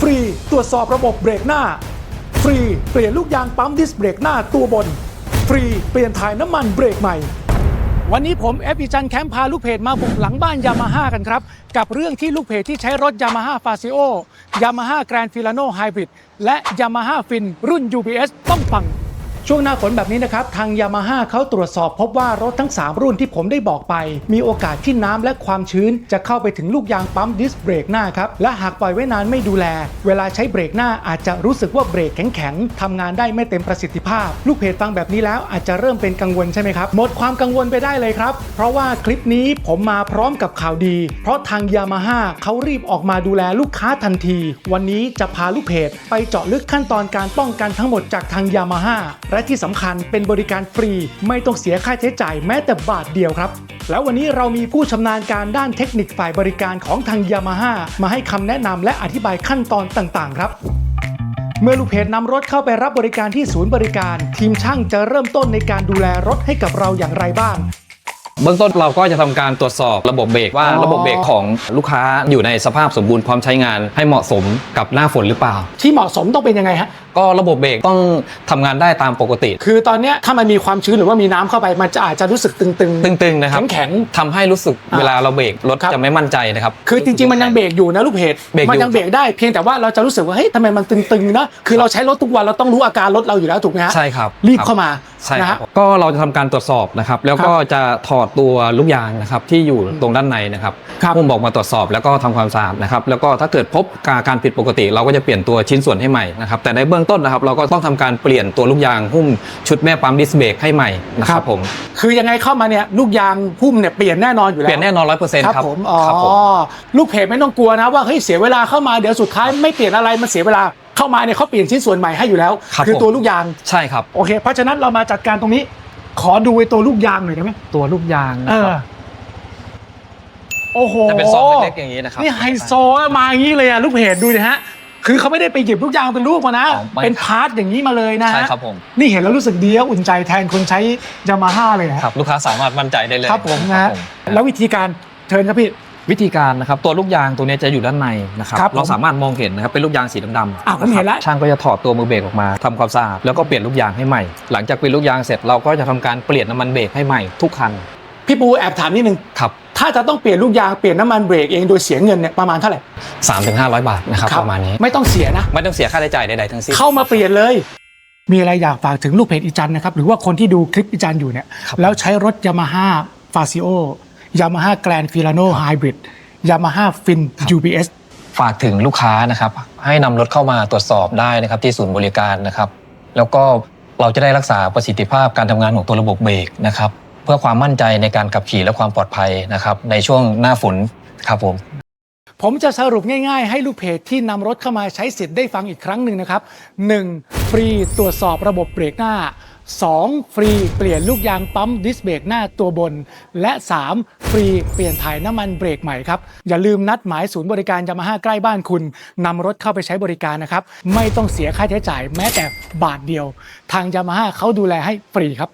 ฟรีตรวจสอบระบบเบรกหน้า ฟรีเปลี่ยนลูกยางปั๊มดิสเบรกหน้าตัวบน ฟรีเปลี่ยนถ่ายน้ำมันเบรกใหม่ วันนี้ผมเอฟอีจันแคมป์พาลูกเพจมาบุกหลังบ้านยามาฮ่ากันครับ กับเรื่องที่ลูกเพจที่ใช้รถยามาฮ่าฟาซิโอยามาฮ่าแกรนฟิลาโนไฮบริดและยามาฮ่าฟินรุ่น UBS ต้องฟัง ช่วงหน้าฝนแบบนี้นะครับ ทางยามาฮ่าเขาตรวจสอบพบว่ารถทั้ง 3 รุ่นที่ผมได้บอกไป มีโอกาสที่น้ำและความชื้น จะเข้าไปถึงลูกยางปั๊มดิสเบรกหน้าครับ และหากปล่อยไว้นานไม่ดูแล เวลาใช้เบรกหน้าอาจจะรู้สึกว่าเบรกแข็งๆทำงานได้ไม่เต็มประสิทธิภาพ ลูกเพจฟังแบบนี้แล้วอาจจะเริ่มเป็นกังวลใช่ไหมครับ หมดความกังวลไปได้เลยครับ เพราะว่าคลิปนี้ผมมาพร้อมกับข่าวดี เพราะทางยามาฮ่าเขารีบออกมาดูแลลูกค้าทันที วันนี้จะพาลูกเพจไปเจาะลึกขั้นตอนการป้องกันทั้งหมดจากทางยามาฮ่าและที่สำคัญเป็นบริการฟรี ไม่ต้องเสียค่าใช้จ่ายแม้แต่บาทเดียวครับ แล้ววันนี้เรามีผู้ชำนาญการด้านเทคนิคฝ่ายบริการของทางยามาฮ่ามาให้คำแนะนำและอธิบายขั้นตอนต่างๆ ครับเมื่อลูกเพจนำรถเข้าไปรับบริการที่ศูนย์บริการ ทีมช่างจะเริ่มต้นในการดูแลรถให้กับเราอย่างไรบ้าง เบื้องต้นเราก็จะทำการตรวจสอบระบบเบรกว่าอ๋อระบบเบรกของลูกค้าอยู่ในสภาพสมบูรณ์พร้อมใช้งานให้เหมาะสมกับหน้าฝนหรือเปล่า ที่เหมาะสมต้องเป็นยังไงฮะก็ระบบเบรกต้องทำงานได้ตามปกติ คือตอนเนี้ยถ้ามันมีความชื้นหรือว่ามีน้ำเข้าไป มันจะอาจจะรู้สึกตึงๆ ตึงๆนะครับแข็ง ทำให้รู้สึกอ่าเวลาเราเบรกรถครับ จะไม่มั่นใจนะครับ ๆ คือจริง ๆ มันยังเบรกอยู่นะลูกเพจเบรกอยู่ มัยังเบรกได้เพียงแต่ว่าเราจะรู้สึกว่าเฮ้ยทำไมมันตึงๆนะคือเราใช้รถทุกวันเราต้องรู้อาการรถเราอยู่แล้วถูกไหมฮะใช่ครับรีบเข้ามาใช่นะครัฮะ บก็เราจะทำการตรวจสอบนะครับ แล้วก็จะถอดตัวลูกยางนะครับที่อยู่ตรงด้านในนะครับครับพุ่มบอกมาตรวจสอบแล้วก็ทำความสะอาดนะครับ แล้วก็ถ้าเกิดพบการผิดปกติ เราก็จะเปลี่ยนตัวชิ้นส่วนให้ใหม่นะครับ แต่ในเบื้องต้นนะครับ เราก็ต้องทำการเปลี่ยนตัวลูกยางหุ้มชุดแม่ปั๊มดิสเบรกให้ใหม่นะครับผมคือยังไงเข้ามาเนี่ยลูกยางหุ้มเนี่ยเปลี่ยนแน่นอนอยู่แล้วเปลี่ยนแน่นอนร้อยเปอร์เซ็นต์ครับครับผมอ๋อครับผมลูกเพจไม่ต้องกลัวนะว่าเฮ้ยเสียเวลาเข้ามาเดี๋ยวสุดท้ายไม่เปลี่ยนอะไรมันเสียเวลาเข้ามาเนี่ยเขาเปลี่ยนชิ้นส่วนใหม่ให้อยู่แล้วครับอผมตัวลูกยางใช่ครับโอเค เพราะฉะนั้นเรามาจัดการตรงนี้ ขอดูไอ้ตัวลูกยางหน่อยได้ไหมตัวลูกยางเออโอ้โหจะเป็นซองเล็กๆอย่างนี้นะครับนี่ไฮโซมาอย่างนี้เลยอะลูกเพจดูดิฮะ คือเขาไม่ได้ไปหยิบลูกยางเป็นลูกมานะ อ๋อไม่เป็นพาร์ทอย่างนี้มาเลยนะฮะใช่ครับผม นี่เห็นแล้วรู้สึกดีและอุ่นใจแทนคนใช้ยามาฮ่าเลยฮะครับลูกค้าสามารถมั่นใจได้เลยครับผมนะครัฮะบผมแล้ววิธีการเทิร์นครับพี่ วิธีการนะครับตัวลูกยางตัวนี้จะอยู่ด้านในนะครับครับผมเราสามารถมองเห็นนะครับเป็นลูกยางสีดำๆอะผมเห็นแล้วะครับช่างก็จะถอดตัวมือเบรกออกมาทำความสะอาดแล้วก็เปลี่ยนลูกยางให้ใหม่ หลังจากเปลี่ยนลูกยางเสร็จเราก็จะทำการเปลี่ยนน้ำมันเบรกให้ใหม่ทุกคันพี่ปูแอบถามนิดนึงครับ ถ้าจะต้องเปลี่ยนลูกยางเปลี่ยนน้ำมันเบรกเองโดยเสียเงินเนี่ยประมาณเท่าไหร่ 3 5 0 0 บาทนะครับประมาณนี้ ไม่ต้องเสียนะ ไม่ต้องเสียค่าใช้จ่ายใดๆทั้งสิ้น เข้ามาเปลี่ยนเลย มีอะไรอยากฝากถึงลูกเพจอีจันนะครับ หรือว่าคนที่ดูคลิปอีจันอยู่เนี่ยครับแล้วใช้รถยามาฮ่าฟาซิโอยามาฮ่าแกรนฟิลาโนไฮบริดยามาฮ่าฟิน UBS ฝากถึงลูกค้านะครับให้นำรถเข้ามาตรวจสอบได้นะครับที่ศูนย์บริการนะครับ แล้วก็เราจะได้รักษาประสิทธิภาพการทำงานของตัวระบบเบรกนะครับเพื่อความมั่นใจในการขับขี่และความปลอดภัยนะครับในช่วงหน้าฝนครับผม ผมจะสรุปง่ายๆ ให้ลูกเพจที่นำรถเข้ามาใช้สิทธิ์ได้ฟังอีกครั้งหนึ่งนะครับ 1. ฟรีตรวจสอบระบบเบรกหน้า 2. ฟรีเปลี่ยนลูกยางปั๊มดิสเบรกหน้าตัวบน และ 3. ฟรีเปลี่ยนถ่ายน้ำมันเบรกใหม่ครับ อย่าลืมนัดหมายศูนย์บริการยามาฮ่าใกล้บ้านคุณนำรถเข้าไปใช้บริการนะครับ ไม่ต้องเสียค่าใช้จ่ายแม้แต่บาทเดียว ทางยามาฮ่าเขาดูแลให้ฟรีครับ